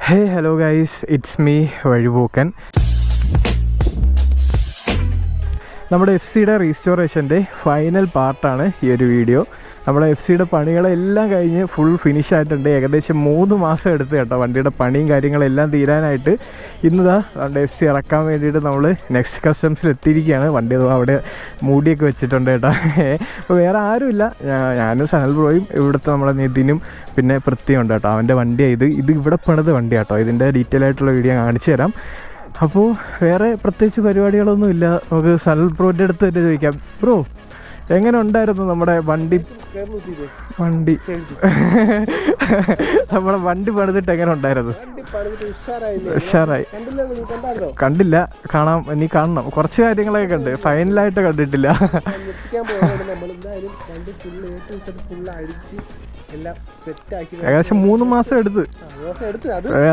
Hey hello guys it's me വഴിപോക്കൻ. നമ്മുടെ F സിയുടെ റീസ്റ്റോറേഷന്റെ final പാർട്ടാണ് ഈ ഒരു വീഡിയോ നമ്മുടെ എഫ് സിയുടെ പണികളെല്ലാം കഴിഞ്ഞ് ഫുൾ ഫിനിഷ് ആയിട്ടുണ്ട്. ഏകദേശം മൂന്ന് മാസം എടുത്ത് കേട്ടോ വണ്ടിയുടെ പണിയും കാര്യങ്ങളെല്ലാം തീരാനായിട്ട്. ഇന്നതാ നമ്മുടെ എഫ് സി ഇറക്കാൻ വേണ്ടിയിട്ട് നമ്മൾ നെക്സ്റ്റ് കസ്റ്റംസിൽ എത്തിയിരിക്കുകയാണ്. വണ്ടി അവിടെ മൂടിയൊക്കെ വെച്ചിട്ടുണ്ട് കേട്ടോ. അപ്പോൾ വേറെ ആരുമില്ല. ഞാനും സനൽ ബ്രോയും ഇവിടുത്തെ നമ്മുടെ നിതിനും പിന്നെ പൃഥ്വിയുണ്ട് കേട്ടോ. അവന്റെ വണ്ടിയാണ് ഇത്. ഇത് ഇവിടെ പണിത് വണ്ടി കേട്ടോ. ഇതിന്റെ ഡീറ്റെയിൽ ആയിട്ടുള്ള വീഡിയോ കാണിച്ചു തരാം. അപ്പോൾ വേറെ പ്രത്യേകിച്ച് പരിപാടികളൊന്നുമില്ല. നമുക്ക് സനൽ ബ്രോന്റെ അടുത്ത് തന്നെ ചോദിക്കാം. ബ്രോ എങ്ങനെ ഉണ്ടായിരുന്നു നമ്മുടെ വണ്ടി? വണ്ടി. നമ്മുടെ വണ്ടി പണിതിട്ട് എങ്ങനെ ഉണ്ടായിരുന്നു? ഉഷാറായി. കണ്ടില്ല. കാണാം. ഇനി കാണണം. കുറച്ച് കാര്യങ്ങളൊക്കെ കണ്ട് ഫൈനലായിട്ട് കണ്ടിട്ടില്ല. ഏകദേശം മൂന്ന് മാസം എടുത്ത്.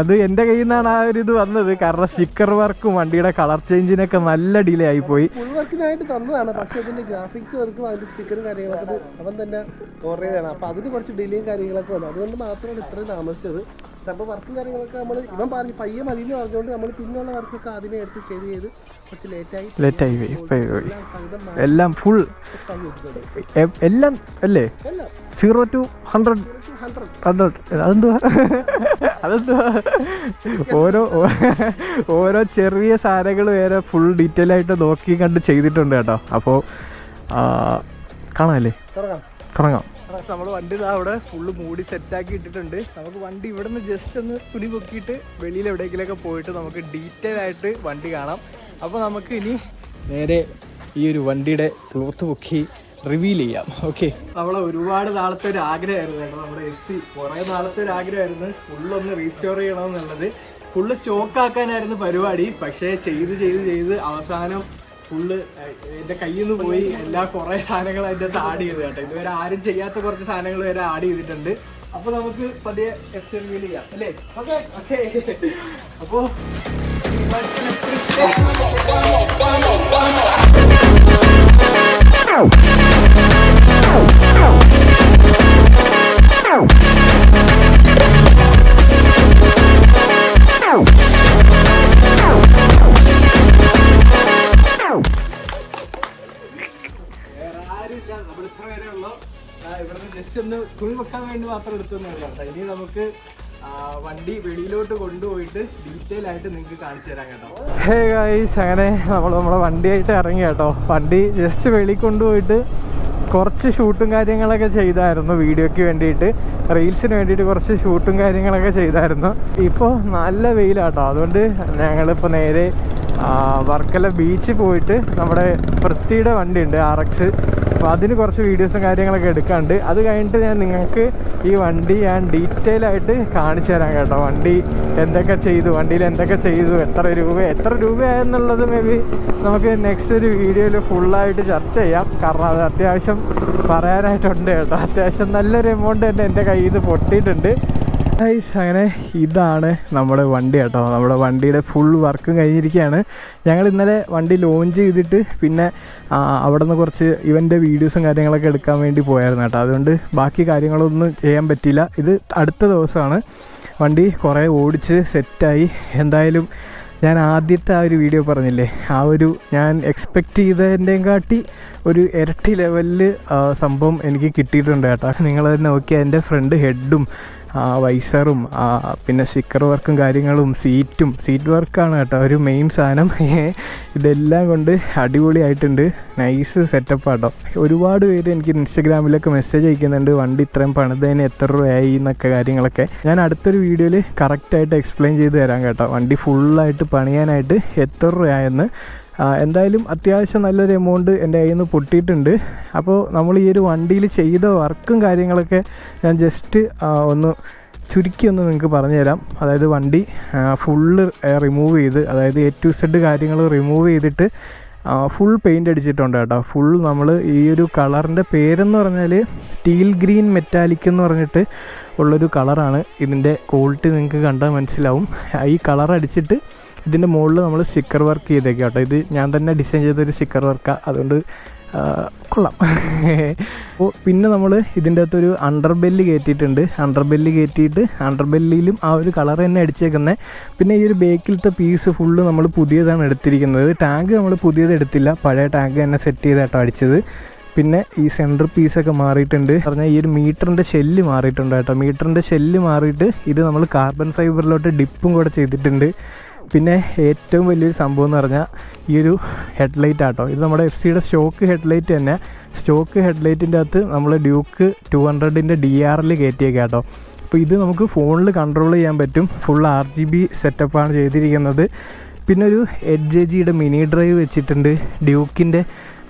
അത് എന്റെ കയ്യിൽ നിന്നാണ് ആ ഒരു ഇത് വന്നത്. കാരണം സ്റ്റിക്കർ വർക്കും വണ്ടിയുടെ കളർ ചേഞ്ചിനൊക്കെ നല്ല ഡിലേ ആയിപ്പോയി ഫുൾ വർക്കിനായിട്ട് തന്നതാണ്. പക്ഷെ ഇതിന്റെ ഗ്രാഫിക്സ് വർക്കും അതിന്റെ സ്റ്റിക്കറും കാര്യങ്ങളൊക്കെ അത് അവൻ തന്നെ ഓർഡർ ചെയ്തതാണ്. അപ്പൊ അതിന് കുറച്ച് ഡിലേയും കാര്യങ്ങളൊക്കെ വന്നു. അതുകൊണ്ട് മാത്രമാണ് ഇത്രയും താമസിച്ചത്. ചിലപ്പോൾ വർക്കും കാര്യങ്ങളൊക്കെ നമ്മൾ ഇവൻ പറഞ്ഞു പയ്യെ മതി എന്ന് പറഞ്ഞുകൊണ്ട് നമ്മൾ പിന്നെയുള്ള വർക്കൊക്കെ അതിനെ എടുത്ത് ചെയ്ത് ചെയ്ത് കുറച്ച് ലേറ്റായി ലേറ്റായി എല്ലാം ഫുൾ എല്ലാം അല്ലേ? Zero to hundred hundred hundred അതെന്തുവാ? അതെന്തുവാ? ഓരോ ഓരോ ചെറിയ സാധനങ്ങൾ വരെ ഫുൾ ഡീറ്റെയിൽ ആയിട്ട് നോക്കി കണ്ട് ചെയ്തിട്ടുണ്ട് കേട്ടോ. അപ്പോൾ കാണാമല്ലേ തുടങ്ങാം. തുടങ്ങാം നമ്മൾ വണ്ടി ഇതാ അവിടെ ഫുള്ള് മൂടി സെറ്റാക്കി ഇട്ടിട്ടുണ്ട്. നമുക്ക് വണ്ടി ഇവിടെ നിന്ന് ജസ്റ്റ് ഒന്ന് തുണി പൊക്കിയിട്ട് വെളിയിൽ എവിടെയെങ്കിലുമൊക്കെ പോയിട്ട് നമുക്ക് ഡീറ്റെയിൽ ആയിട്ട് വണ്ടി കാണാം. അപ്പോൾ നമുക്ക് ഇനി നേരെ ഈ ഒരു വണ്ടിയുടെ ക്ലോത്ത് പൊക്കി റിവീൽ ചെയ്യാം. ഓക്കെ നമ്മളെ ഒരുപാട് നാളത്തെ ഒരു ആഗ്രഹമായിരുന്നു കേട്ടോ. നമ്മുടെ എസ് സി കുറേ നാളത്തെ ഒരു ആഗ്രഹമായിരുന്നു ഫുള്ളൊന്ന് റീസ്റ്റോർ ചെയ്യണമെന്നുള്ളത് ഫുള്ള് സ്റ്റോക്ക് ആക്കാനായിരുന്നു പരിപാടി. പക്ഷേ ചെയ്ത് ചെയ്ത് ചെയ്ത് അവസാനം ഫുള്ള് എന്റെ കയ്യിൽ നിന്ന് പോയി എല്ലാ കുറെ സാധനങ്ങൾ അതിന്റെ അകത്ത് ആഡ് ചെയ്ത് കേട്ടോ. ഇതുവരെ ആരും ചെയ്യാത്ത കുറച്ച് സാധനങ്ങൾ വരെ ആഡ് ചെയ്തിട്ടുണ്ട്. അപ്പൊ നമുക്ക് പതിയെ എഫ് റിവീൽ ചെയ്യാം അല്ലേ? ഓക്കെ. ഓക്കെ. അപ്പോ വേറെ ഇവിടുന്ന് ജസ്റ്റ് ഒന്ന് തുണി വെക്കാൻ വേണ്ടി മാത്രം എടുത്തൊന്നുമില്ല കേട്ടോ. ഇനി നമുക്ക് വണ്ടി വെളിയിലോട്ട് കൊണ്ടുപോയിട്ട് ഡീറ്റെയിൽ ആയിട്ട് നിങ്ങൾക്ക് കാണിച്ചു തരാം കേട്ടോ. ഹേ ഗായ്സ് അങ്ങനെ നമ്മൾ നമ്മളെ വണ്ടിയായിട്ട് ഇറങ്ങി കേട്ടോ. വണ്ടി ജസ്റ്റ് വെളി കൊണ്ടുപോയിട്ട് കുറച്ച് ഷൂട്ടും കാര്യങ്ങളൊക്കെ ചെയ്തായിരുന്നു വീഡിയോയ്ക്ക് വേണ്ടിയിട്ട്. റീൽസിന് വേണ്ടിയിട്ട് കുറച്ച് ഷൂട്ടും കാര്യങ്ങളൊക്കെ ചെയ്തായിരുന്നു. ഇപ്പോൾ നല്ല വെയിലാട്ടോ. അതുകൊണ്ട് ഞങ്ങളിപ്പോൾ നേരെ വർക്കല ബീച്ചിൽ പോയിട്ട് നമ്മുടെ പൃഥ്വിയുടെ വണ്ടിയുണ്ട് ആർ എക്സ് അപ്പോൾ അതിന് കുറച്ച് വീഡിയോസും കാര്യങ്ങളൊക്കെ എടുക്കാണ്ട്. അത് കഴിഞ്ഞിട്ട് ഞാൻ നിങ്ങൾക്ക് ഈ വണ്ടി ഞാൻ ഡീറ്റെയിൽ ആയിട്ട് കാണിച്ചു തരാം കേട്ടോ. വണ്ടി എന്തൊക്കെ ചെയ്തു വണ്ടിയിൽ എന്തൊക്കെ ചെയ്തു എത്ര രൂപ എത്ര രൂപയായെന്നുള്ളത് മേ ബി നമുക്ക് നെക്സ്റ്റ് ഒരു വീഡിയോയിൽ ഫുള്ളായിട്ട് ചർച്ച ചെയ്യാം. കാരണം അത് അത്യാവശ്യം പറയാനായിട്ടുണ്ട് കേട്ടോ. അത്യാവശ്യം നല്ലൊരു എമൗണ്ട് തന്നെ എന്റെ കയ്യിൽ നിന്ന് പൊട്ടിയിട്ടുണ്ട്. ഗൈസ് അങ്ങനെ ഇതാണ് നമ്മുടെ വണ്ടി കേട്ടോ. നമ്മുടെ വണ്ടിയുടെ ഫുൾ വർക്കും കഴിഞ്ഞിരിക്കുകയാണ്. ഞങ്ങൾ ഇന്നലെ വണ്ടി ലോഞ്ച് ചെയ്തിട്ട് പിന്നെ അവിടെ നിന്ന് കുറച്ച് ഇവന്റെ വീഡിയോസും കാര്യങ്ങളൊക്കെ എടുക്കാൻ വേണ്ടി പോയായിരുന്നു കേട്ടോ. അതുകൊണ്ട് ബാക്കി കാര്യങ്ങളൊന്നും ചെയ്യാൻ പറ്റിയില്ല. ഇത് അടുത്ത ദിവസമാണ്. വണ്ടി കുറേ ഓടിച്ച് സെറ്റായി എന്തായാലും ഞാൻ ആദ്യത്തെ ആ ഒരു വീഡിയോ പറഞ്ഞില്ലേ? ആ ഒരു ഞാൻ എക്സ്പെക്റ്റ് ചെയ്തതിന്റെയും കാട്ടി ഒരു ഇരട്ടി ലെവലിൽ സംഭവം എനിക്ക് കിട്ടിയിട്ടുണ്ട് കേട്ടോ. നിങ്ങൾ നോക്കിയാൽ എന്റെ ഫ്രണ്ട് ഹെഡും വൈസറും പിന്നെ സ്റ്റിക്കർ വർക്കും കാര്യങ്ങളും സീറ്റും സീറ്റ് വർക്കാണ് കേട്ടോ ഒരു മെയിൻ സാധനം. ഇതെല്ലാം കൊണ്ട് അടിപൊളിയായിട്ടുണ്ട്. നൈസ് സെറ്റപ്പ് ആട്ടോ. ഒരുപാട് പേര് എനിക്ക് ഇൻസ്റ്റഗ്രാമിലൊക്കെ മെസ്സേജ് അയക്കുന്നുണ്ട്. വണ്ടി ഇത്രയും പണിതതിന് എത്ര രൂപയായി എന്നൊക്കെ കാര്യങ്ങളൊക്കെ. ഞാൻ അടുത്തൊരു വീഡിയോയിൽ കറക്റ്റായിട്ട് എക്സ്പ്ലെയിൻ ചെയ്ത് തരാം കേട്ടോ. വണ്ടി ഫുള്ളായിട്ട് പണിയാനായിട്ട് എത്ര രൂപയായെന്ന്. ആ, എന്തായാലും അത്യാവശ്യം നല്ലൊരു എമൗണ്ട് എന്റെ കയ്യിൽ നിന്ന് പൊട്ടിയിട്ടുണ്ട്. അപ്പോൾ നമ്മൾ ഈ ഒരു വണ്ടിയിൽ ചെയ്ത വർക്കും കാര്യങ്ങളൊക്കെ ഞാൻ ജസ്റ്റ് ഒന്ന് ചുരുക്കി ഒന്ന് നിങ്ങൾക്ക് പറഞ്ഞു തരാം അതായത് വണ്ടി ഫുള്ള് റിമൂവ് ചെയ്ത് അതായത് എ ടു സെഡ് കാര്യങ്ങൾ റിമൂവ് ചെയ്തിട്ട് ഫുൾ പെയിന്റ് അടിച്ചിട്ടുണ്ട് കേട്ടോ. ഫുൾ നമ്മൾ ഈ ഒരു കളറിന്റെ പേരെന്ന് പറഞ്ഞാൽ ടീൽ ഗ്രീൻ മെറ്റാലിക് എന്ന് പറഞ്ഞിട്ട് ഉള്ളൊരു കളറാണ് ഇതിന്റെ ക്വാളിറ്റി നിങ്ങൾക്ക് കണ്ടാൽ മനസ്സിലാവും. ഈ കളർ അടിച്ചിട്ട് ഇതിന്റെ മുകളിൽ നമ്മൾ സ്റ്റിക്കർ വർക്ക് ചെയ്തേക്കാം കേട്ടോ. ഇത് ഞാൻ തന്നെ ഡിസൈൻ ചെയ്തൊരു സ്റ്റിക്കർ വർക്കാണ് അതുകൊണ്ട് കൊള്ളാം. അപ്പോൾ പിന്നെ നമ്മൾ ഇതിന്റെ അകത്തൊരു അണ്ടർ ബെല്ല് കയറ്റിയിട്ടുണ്ട്. അണ്ടർ ബെല്ല് കയറ്റിയിട്ട് അണ്ടർ ബെല്ലിലും ആ ഒരു കളർ തന്നെ അടിച്ചേക്കുന്നത് പിന്നെ ഈ ഒരു ബേക്കിലത്തെ പീസ് ഫുള്ള് നമ്മൾ പുതിയതാണ് എടുത്തിരിക്കുന്നത്. ടാങ്ക് നമ്മൾ പുതിയത് എടുത്തില്ല. പഴയ ടാങ്ക് തന്നെ സെറ്റ് ചെയ്താട്ടോ അടിച്ചത്. പിന്നെ ഈ സെന്റർ പീസൊക്കെ മാറിയിട്ടുണ്ട്. പറഞ്ഞാൽ ഈ ഒരു മീറ്ററിന്റെ ഷെല്ല് മാറിയിട്ടുണ്ട് കേട്ടോ. മീറ്ററിന്റെ ഷെല്ല് മാറിയിട്ട് ഇത് നമ്മൾ കാർബൺ ഫൈബറിലോട്ട് ഡിപ്പും കൂടെ ചെയ്തിട്ടുണ്ട്. പിന്നെ ഏറ്റവും വലിയൊരു സംഭവം എന്ന് പറഞ്ഞാൽ ഈ ഒരു ഹെഡ്ലൈറ്റ് ആട്ടോ. ഇത് നമ്മുടെ എഫ് സിയുടെ സ്റ്റോക്ക് ഹെഡ്ലൈറ്റ് തന്നെ. സ്റ്റോക്ക് ഹെഡ്ലൈറ്റിന്റെ അകത്ത് നമ്മൾ ഡ്യൂക്ക് ടു ഹൺഡ്രഡിന്റെ ഡി ആറിൽ കയറ്റിയൊക്കെ കേട്ടോ. അപ്പോൾ ഇത് നമുക്ക് ഫോണിൽ കൺട്രോൾ ചെയ്യാൻ പറ്റും. ഫുൾ ആർ ജി ബി സെറ്റപ്പാണ് ചെയ്തിരിക്കുന്നത്. പിന്നെ ഒരു എച്ച് എ ജിയുടെ മിനി ഡ്രൈവ് വെച്ചിട്ടുണ്ട്. ഡ്യൂക്കിന്റെ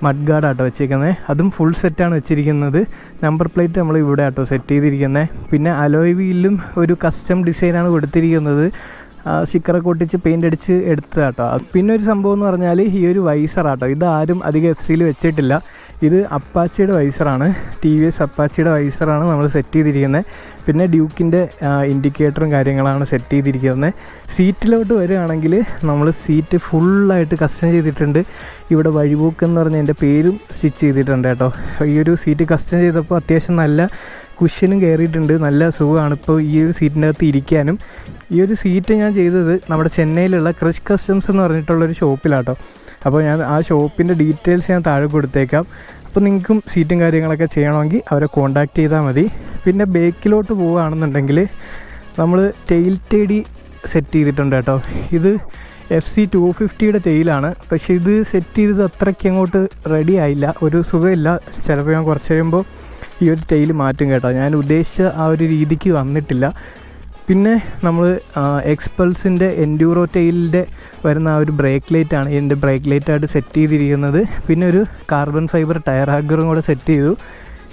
മഡ് ഗാർഡ് ആട്ടോ വെച്ചേക്കുന്നത്. അതും ഫുൾ സെറ്റാണ് വെച്ചിരിക്കുന്നത്. നമ്പർ പ്ലേറ്റ് നമ്മൾ ഇവിടെ ആട്ടോ സെറ്റ് ചെയ്തിരിക്കുന്നത്. പിന്നെ അലോയ് വീലിലും ഒരു കസ്റ്റം ഡിസൈനാണ് കൊടുത്തിരിക്കുന്നത്. സ്റ്റിക്കറൊക്കെ ഒട്ടിച്ച് പെയിന്റ് അടിച്ച് എടുത്തതാട്ടോ. പിന്നെ ഒരു സംഭവം എന്ന് പറഞ്ഞാൽ ഈ ഒരു വൈസറാട്ടോ ഇത് ആരും അധികം എഫ് സിയിൽ വെച്ചിട്ടില്ല. ഇത് അപ്പാച്ചിയുടെ വൈസറാണ് ടി വി എസ് അപ്പാച്ചിയുടെ വൈസറാണ് നമ്മൾ സെറ്റ് ചെയ്തിരിക്കുന്നത് പിന്നെ ഡ്യൂക്കിന്റെ ഇൻഡിക്കേറ്ററും കാര്യങ്ങളാണ് സെറ്റ് ചെയ്തിരിക്കുന്നത് സീറ്റിലോട്ട് വരികയാണെങ്കിൽ നമ്മൾ സീറ്റ് ഫുള്ളായിട്ട് കസ്റ്റം ചെയ്തിട്ടുണ്ട്. ഇവിടെ വഴിപോക്ക് എന്ന് പറഞ്ഞ എന്റെ പേരും സ്റ്റിച്ച് ചെയ്തിട്ടുണ്ട് കേട്ടോ. ഈ ഒരു സീറ്റ് കസ്റ്റം ചെയ്തപ്പോൾ അത്യാവശ്യം നല്ല കുഷ്യനും കയറിയിട്ടുണ്ട് നല്ല സുഖമാണ് ഇപ്പോൾ ഈ ഒരു സീറ്റിന്റെ അകത്ത് ഇരിക്കാനും. ഈ ഒരു സീറ്റ് ഞാൻ ചെയ്തത് നമ്മുടെ ചെന്നൈയിലുള്ള ക്രിഷ് കസ്റ്റംസ് എന്ന് പറഞ്ഞിട്ടുള്ളൊരു ഷോപ്പിലാട്ടോ. അപ്പോൾ ഞാൻ ആ ഷോപ്പിന്റെ ഡീറ്റെയിൽസ് ഞാൻ താഴെ കൊടുത്തേക്കാം. അപ്പോൾ നിങ്ങൾക്കും സീറ്റും കാര്യങ്ങളൊക്കെ ചെയ്യണമെങ്കിൽ അവരെ കോൺടാക്റ്റ് ചെയ്താൽ മതി. പിന്നെ ബേക്കിലോട്ട് പോവുകയാണെന്നുണ്ടെങ്കിൽ നമ്മൾ ടെയിൽ ടേഡി സെറ്റ് ചെയ്തിട്ടുണ്ട് കേട്ടോ. ഇത് എഫ് സി ടു ഫിഫ്റ്റിയുടെ ടെയിലാണ്. പക്ഷേ ഇത് സെറ്റ് ചെയ്തത് അത്രയ്ക്ക് അങ്ങോട്ട് റെഡി ആയില്ല. ഒരു സുഖമില്ല. ചിലപ്പോൾ ഞാൻ കുറച്ച് കഴിയുമ്പോൾ ഈ ഒരു ടെയിൽ മാറ്റും കേട്ടോ. ഞാൻ ഉദ്ദേശിച്ച ആ ഒരു രീതിക്ക് വന്നിട്ടില്ല. പിന്നെ നമ്മൾ എക്സ്പൾസിന്റെ എൻഡ്യൂറോ ടെയിലിന്റെ വരുന്ന ആ ഒരു ബ്രേക്ക് ലൈറ്റാണ് എന്റെ ബ്രേക്ക് ലൈറ്റായിട്ട് സെറ്റ് ചെയ്തിരിക്കുന്നത്. പിന്നെ ഒരു കാർബൺ ഫൈബർ ടയർ ഹാഗറും കൂടെ സെറ്റ് ചെയ്തു.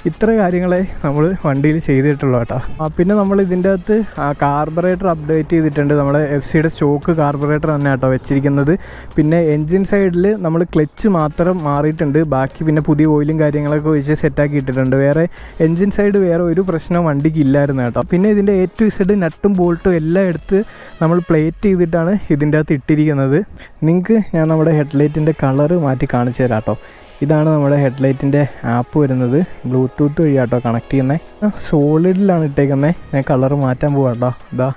ഇത്ര കാര്യങ്ങളെ നമ്മൾ വണ്ടിയിൽ ചെയ്തിട്ടുള്ളൂ കേട്ടോ. പിന്നെ നമ്മൾ ഇതിന്റെ അകത്ത് കാർബറേറ്റർ അപ്ഡേറ്റ് ചെയ്തിട്ടുണ്ട്. നമ്മുടെ എഫ് സിയുടെ സ്റ്റോക്ക് കാർബറേറ്റർ തന്നെ കേട്ടോ വെച്ചിരിക്കുന്നത്. പിന്നെ എൻജിൻ സൈഡിൽ നമ്മൾ ക്ലച്ച് മാത്രം മാറിയിട്ടുണ്ട്. ബാക്കി പിന്നെ പുതിയ ഓയിലും കാര്യങ്ങളൊക്കെ വെച്ച് സെറ്റാക്കി ഇട്ടിട്ടുണ്ട്. വേറെ എൻജിൻ സൈഡ് വേറെ ഒരു പ്രശ്നം വണ്ടിക്ക് ഇല്ലായിരുന്നു കേട്ടോ. പിന്നെ ഇതിന്റെ എ ടു സെഡ് നട്ടും ബോൾട്ടും എല്ലാം എടുത്ത് നമ്മൾ പ്ലേറ്റ് ചെയ്തിട്ടാണ് ഇതിന്റെ അകത്ത് ഇട്ടിരിക്കുന്നത്. നിങ്ങൾക്ക് ഞാൻ നമ്മുടെ ഹെഡ്ലൈറ്റിന്റെ കളറ് മാറ്റി കാണിച്ചു തരാം കേട്ടോ. ഇതാണ് നമ്മുടെ ഹെഡ്ലൈറ്റിന്റെ ആപ്പ് വരുന്നത്. ബ്ലൂടൂത്ത് വഴി കേട്ടോ കണക്ട് ചെയ്യുന്നത് സോളിഡിലാണ് ഇട്ടേക്കുന്നത് ഞാൻ കളർ മാറ്റാൻ പോവാം കേട്ടോ ഇതാ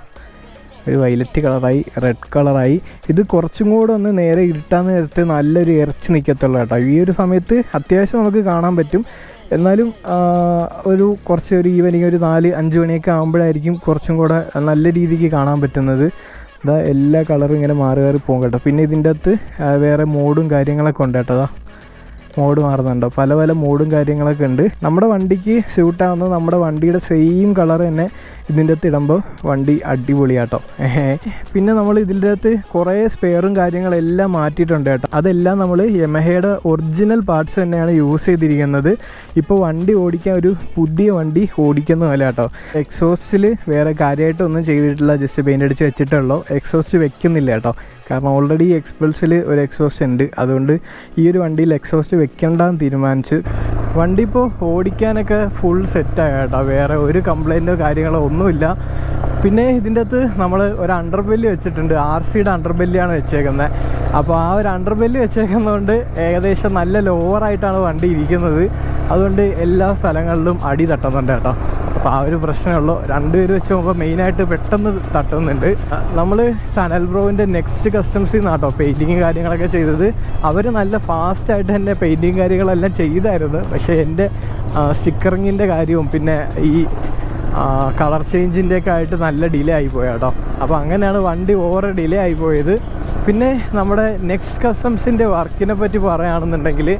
ഒരു വയലറ്റ് കളറായി റെഡ് കളറായി ഇത് കുറച്ചും കൂടെ ഒന്ന് നേരെ ഇരുട്ടാൻ നേരത്ത് നല്ലൊരു ഇറച്ചി നിൽക്കത്തുള്ളൂ കേട്ടോ. ഈ ഒരു സമയത്ത് അത്യാവശ്യം നമുക്ക് കാണാൻ പറ്റും. എന്നാലും ഒരു കുറച്ച് ഒരു ഈവനിങ് ഒരു നാല് അഞ്ച് മണിയൊക്കെ ആകുമ്പോഴായിരിക്കും കുറച്ചും കൂടെ നല്ല രീതിക്ക് കാണാൻ പറ്റുന്നത്. ഇതാ എല്ലാ കളറും ഇങ്ങനെ മാറി മാറി പോകും കേട്ടോ. പിന്നെ ഇതിന്റെ അകത്ത് വേറെ മോഡും കാര്യങ്ങളൊക്കെ ഉണ്ട് കേട്ടോ. മോഡ് മാറുന്നുണ്ടോ. പല പല മോഡും കാര്യങ്ങളൊക്കെ ഉണ്ട്. നമ്മുടെ വണ്ടിക്ക് സ്യൂട്ടാവുന്ന നമ്മുടെ വണ്ടിയുടെ സെയിം കളർ തന്നെ ഇതിന്റെ അകത്ത് ഇടുമ്പോൾ വണ്ടി അടിപൊളിയാട്ടോ. പിന്നെ നമ്മൾ ഇതിന്റെ അകത്ത് കുറേ സ്പെയറും കാര്യങ്ങളെല്ലാം മാറ്റിയിട്ടുണ്ട് കേട്ടോ. അതെല്ലാം നമ്മൾ യമഹയുടെ ഒറിജിനൽ പാർട്സ് തന്നെയാണ് യൂസ് ചെയ്തിരിക്കുന്നത്. ഇപ്പോൾ വണ്ടി ഓടിക്കാൻ ഒരു പുതിയ വണ്ടി ഓടിക്കുന്ന പോലെ കേട്ടോ എക്സോസ്റ്റിൽ വേറെ കാര്യമായിട്ടൊന്നും ചെയ്തിട്ടില്ല. ജസ്റ്റ് പെയിന്റ് അടിച്ച് വെച്ചിട്ടുള്ളൂ എക്സോസ്റ്റ് വെക്കുന്നില്ല കേട്ടോ. കാരണം ഓൾറെഡി എക്സ്പൾസിൽ ഒരു എക്സോസ്റ്റ് ഉണ്ട്. അതുകൊണ്ട് ഈ ഒരു വണ്ടിയിൽ എക്സോസ്റ്റ് വെക്കണ്ടെന്ന് തീരുമാനിച്ച് വണ്ടി ഇപ്പോൾ ഓടിക്കാനൊക്കെ ഫുൾ സെറ്റായ കേട്ടോ. വേറെ ഒരു കംപ്ലൈന്റോ കാര്യങ്ങളോ ഒന്നുമില്ല. പിന്നെ ഇതിന്റെ അകത്ത് നമ്മൾ ഒരു അണ്ടർ ബെല്ല് വെച്ചിട്ടുണ്ട്. ആർ സിയുടെ അണ്ടർ ബെല്ലിയാണ് വെച്ചേക്കുന്നത്. അപ്പോൾ ആ ഒരു അണ്ടർ ബെല്ല് വെച്ചേക്കുന്നതുകൊണ്ട് ഏകദേശം നല്ല ലോവറായിട്ടാണ് വണ്ടി ഇരിക്കുന്നത്. അതുകൊണ്ട് എല്ലാ സ്ഥലങ്ങളിലും അടി തട്ടുന്നുണ്ട് കേട്ടോ. അപ്പോൾ ആ ഒരു പ്രശ്നമുള്ളൂ രണ്ടുപേര് വെച്ച് നോക്കുമ്പോൾ മെയിനായിട്ട് പെട്ടെന്ന് തട്ടുന്നുണ്ട്. നമ്മൾ സനൽ ബ്രോവിന്റെ നെക്സ്റ്റ് കസ്റ്റംസിൽ നിന്നാട്ടോ പെയിന്റിങ് കാര്യങ്ങളൊക്കെ ചെയ്തത്. അവർ നല്ല ഫാസ്റ്റായിട്ട് തന്നെ പെയിന്റിങ് കാര്യങ്ങളെല്ലാം ചെയ്തായിരുന്നു. പക്ഷേ എന്റെ സ്റ്റിക്കറിങ്ങിന്റെ കാര്യവും പിന്നെ ഈ കളർ ചേഞ്ചിന്റെ ഒക്കെ ആയിട്ട് നല്ല ഡിലേ ആയിപ്പോയി കേട്ടോ. അപ്പോൾ അങ്ങനെയാണ് വണ്ടി ഓവർ ഡിലേ ആയിപ്പോയത് പിന്നെ നമ്മുടെ നെക്സ്റ്റ് കസ്റ്റംസിന്റെ വർക്കിനെ പറ്റി പറയുകയാണെന്നുണ്ടെങ്കിൽ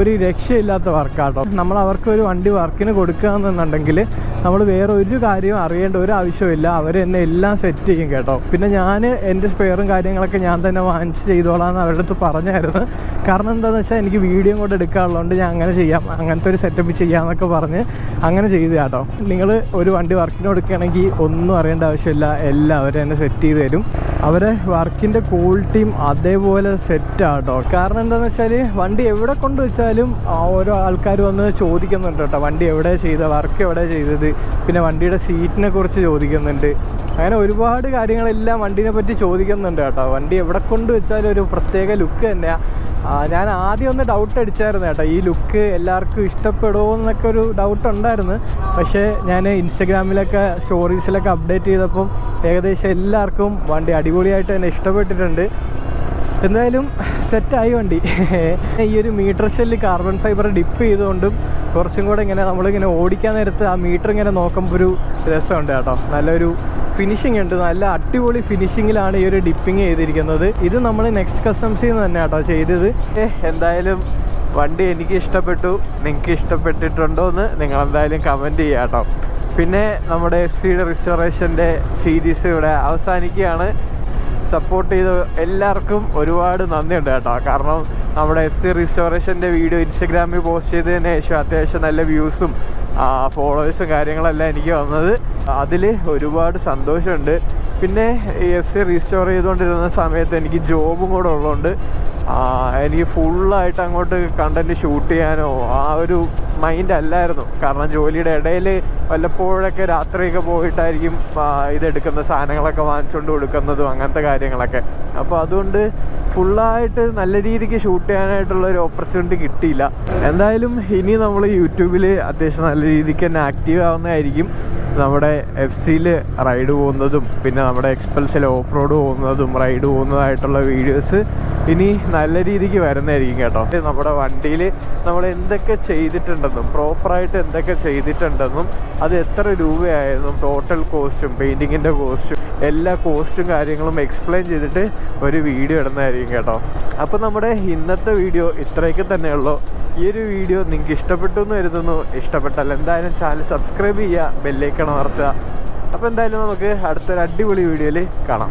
ഒരു രക്ഷയില്ലാത്ത വർക്കാട്ടോ നമ്മൾ അവർക്ക് ഒരു വണ്ടി വർക്കിന് കൊടുക്കുകയെന്നുണ്ടെങ്കിൽ നമ്മൾ വേറെ ഒരു കാര്യവും അറിയേണ്ട ഒരു ആവശ്യമില്ല അവർ എന്നെ എല്ലാം സെറ്റ് ചെയ്യും കേട്ടോ. പിന്നെ ഞാൻ എന്റെ സ്പെയറും കാര്യങ്ങളൊക്കെ ഞാൻ തന്നെ വാങ്ങിച്ച് ചെയ്തോളാം എന്ന് അവരുടെ അടുത്ത് പറഞ്ഞായിരുന്നു. കാരണം എന്താണെന്ന് വെച്ചാൽ എനിക്ക് വീഡിയോ കൂടെ എടുക്കാനുള്ളതുകൊണ്ട് ഞാൻ അങ്ങനെ ചെയ്യാം. അങ്ങനത്തെ ഒരു സെറ്റപ്പ് ചെയ്യാമെന്നൊക്കെ പറഞ്ഞ് അങ്ങനെ ചെയ്തു കേട്ടോ. നിങ്ങൾ ഒരു വണ്ടി വർക്കിന് കൊടുക്കുകയാണെങ്കിൽ ഒന്നും അറിയേണ്ട ആവശ്യമില്ല. എല്ലാം അവർ തന്നെ സെറ്റ് ചെയ്ത് തരും. അവരെ വർക്കിന്റെ ക്വാളിറ്റിയും അതേപോലെ സെറ്റാട്ടോ കാരണം എന്താണെന്ന് വെച്ചാൽ വണ്ടി എവിടെ കൊണ്ട് വെച്ചാലും ഓരോ ആൾക്കാർ വന്ന് ചോദിക്കുന്നുണ്ട് കേട്ടോ. വണ്ടി എവിടെ ചെയ്ത വർക്ക് എവിടെ ചെയ്തത്? പിന്നെ വണ്ടിയുടെ സീറ്റിനെ കുറിച്ച് ചോദിക്കുന്നുണ്ട്. അങ്ങനെ ഒരുപാട് കാര്യങ്ങളെല്ലാം വണ്ടിനെ പറ്റി ചോദിക്കുന്നുണ്ട് കേട്ടോ. വണ്ടി എവിടെ കൊണ്ട് വെച്ചാലും ഒരു പ്രത്യേക ലുക്ക് തന്നെയാണ് ഞാൻ ആദ്യം ഒന്ന് ഡൗട്ട് അടിച്ചായിരുന്നു കേട്ടോ. ഈ ലുക്ക് എല്ലാവർക്കും ഇഷ്ടപ്പെടുമോ എന്നൊക്കെ ഒരു ഡൗട്ട് ഉണ്ടായിരുന്നു. പക്ഷേ ഞാൻ ഇൻസ്റ്റഗ്രാമിലൊക്കെ സ്റ്റോറീസിലൊക്കെ അപ്ഡേറ്റ് ചെയ്തപ്പം ഏകദേശം എല്ലാവർക്കും വണ്ടി അടിപൊളിയായിട്ട് തന്നെ ഇഷ്ടപ്പെട്ടിട്ടുണ്ട്. എന്തായാലും സെറ്റായി വണ്ടി. ഈ ഒരു meter shell carbon fibre dip ചെയ്തുകൊണ്ടും കുറച്ചും കൂടെ ഇങ്ങനെ നമ്മളിങ്ങനെ ഓടിക്കാൻ നേരത്ത് ആ മീറ്റർ ഇങ്ങനെ നോക്കുമ്പോൾ ഒരു രസമുണ്ട് കേട്ടോ. നല്ലൊരു ഫിനിഷിംഗ് ഉണ്ട്. നല്ല അടിപൊളി ഫിനിഷിങ്ങിലാണ് ഈ ഒരു ഡിപ്പിങ് ചെയ്തിരിക്കുന്നത്. ഇത് നമ്മൾ നെക്സ്റ്റ് കസ്റ്റംസിൽ നിന്ന് തന്നെ കേട്ടോ ചെയ്തത്. എന്തായാലും വണ്ടി എനിക്ക് ഇഷ്ടപ്പെട്ടു. നിങ്ങൾക്ക് ഇഷ്ടപ്പെട്ടിട്ടുണ്ടോ എന്ന് നിങ്ങൾ എന്തായാലും കമന്റ് ചെയ്യുക കേട്ടോ. പിന്നെ നമ്മുടെ എഫ് സിയുടെ റിസ്റ്റോറേഷന്റെ സീരീസ് ഇവിടെ അവസാനിക്കുകയാണ്. സപ്പോർട്ട് ചെയ്ത എല്ലാവർക്കും ഒരുപാട് നന്ദിയുണ്ട് കേട്ടോ. കാരണം നമ്മുടെ എഫ് സി റിസ്റ്റോറേഷന്റെ വീഡിയോ ഇൻസ്റ്റഗ്രാമിൽ പോസ്റ്റ് ചെയ്തതിന് ശേഷം അത്യാവശ്യം നല്ല വ്യൂസും ഫോളോവേഴ്സും കാര്യങ്ങളെല്ലാം എനിക്ക് വന്നത്. അതിൽ ഒരുപാട് സന്തോഷമുണ്ട്. പിന്നെ എഫ് സി റീസ്റ്റോർ ചെയ്തുകൊണ്ടിരുന്ന സമയത്ത് എനിക്ക് ജോബും കൂടെ ഉള്ളതുകൊണ്ട് എനിക്ക് ഫുള്ളായിട്ട് അങ്ങോട്ട് കണ്ടന്റ് ഷൂട്ട് ചെയ്യാനോ ആ ഒരു മൈൻഡ് അല്ലായിരുന്നു കാരണം ജോലിയുടെ ഇടയിൽ വല്ലപ്പോഴൊക്കെ രാത്രിയൊക്കെ പോയിട്ടായിരിക്കും ഇതെടുക്കുന്ന സാധനങ്ങളൊക്കെ വാങ്ങിച്ചുകൊണ്ട് കൊടുക്കുന്നതും അങ്ങനത്തെ കാര്യങ്ങളൊക്കെ. അപ്പോൾ അതുകൊണ്ട് ഫുള്ളായിട്ട് നല്ല രീതിക്ക് ഷൂട്ട് ചെയ്യാനായിട്ടുള്ള ഒരു ഓപ്പർച്യൂണിറ്റി കിട്ടിയില്ല. എന്തായാലും ഇനി നമ്മൾ യൂട്യൂബിൽ അത്യാവശ്യം നല്ല രീതിക്ക് തന്നെ ആക്റ്റീവ് ആവുന്നതായിരിക്കും. നമ്മുടെ എഫ് സിയിൽ റൈഡ് പോകുന്നതും പിന്നെ നമ്മുടെ എക്സ്പൽസിൽ ഓഫ് റോഡ് പോകുന്നതും റൈഡ് പോകുന്നതായിട്ടുള്ള വീഡിയോസ് ഇനി നല്ല രീതിക്ക് വരുന്നതായിരിക്കും കേട്ടോ. നമ്മുടെ വണ്ടിയിൽ നമ്മൾ എന്തൊക്കെ ചെയ്തിട്ടുണ്ടെന്നും പ്രോപ്പറായിട്ട് എന്തൊക്കെ ചെയ്തിട്ടുണ്ടെന്നും അത് എത്ര രൂപയായെന്നും ടോട്ടൽ കോസ്റ്റും പെയിന്റിങ്ങിന്റെ കോസ്റ്റും എല്ലാ കോസ്റ്റും കാര്യങ്ങളും എക്സ്പ്ലെയിൻ ചെയ്തിട്ട് ഒരു വീഡിയോ ഇടുന്നതായിരിക്കും കേട്ടോ. അപ്പോൾ നമ്മുടെ ഇന്നത്തെ വീഡിയോ ഇത്രയൊക്കെ തന്നെയുള്ളൂ. ഈ ഒരു വീഡിയോ നിങ്ങൾക്ക് ഇഷ്ടപ്പെട്ടു എന്ന് കരുതുന്നു. ഇഷ്ടപ്പെട്ടാൽ എന്തായാലും ചാനൽ സബ്സ്ക്രൈബ് ചെയ്യുക ബെല്ലൈക്കൺ അമർത്തുക. അപ്പോൾ എന്തായാലും നമുക്ക് അടുത്തൊരു അടിപൊളി വീഡിയോയിൽ കാണാം.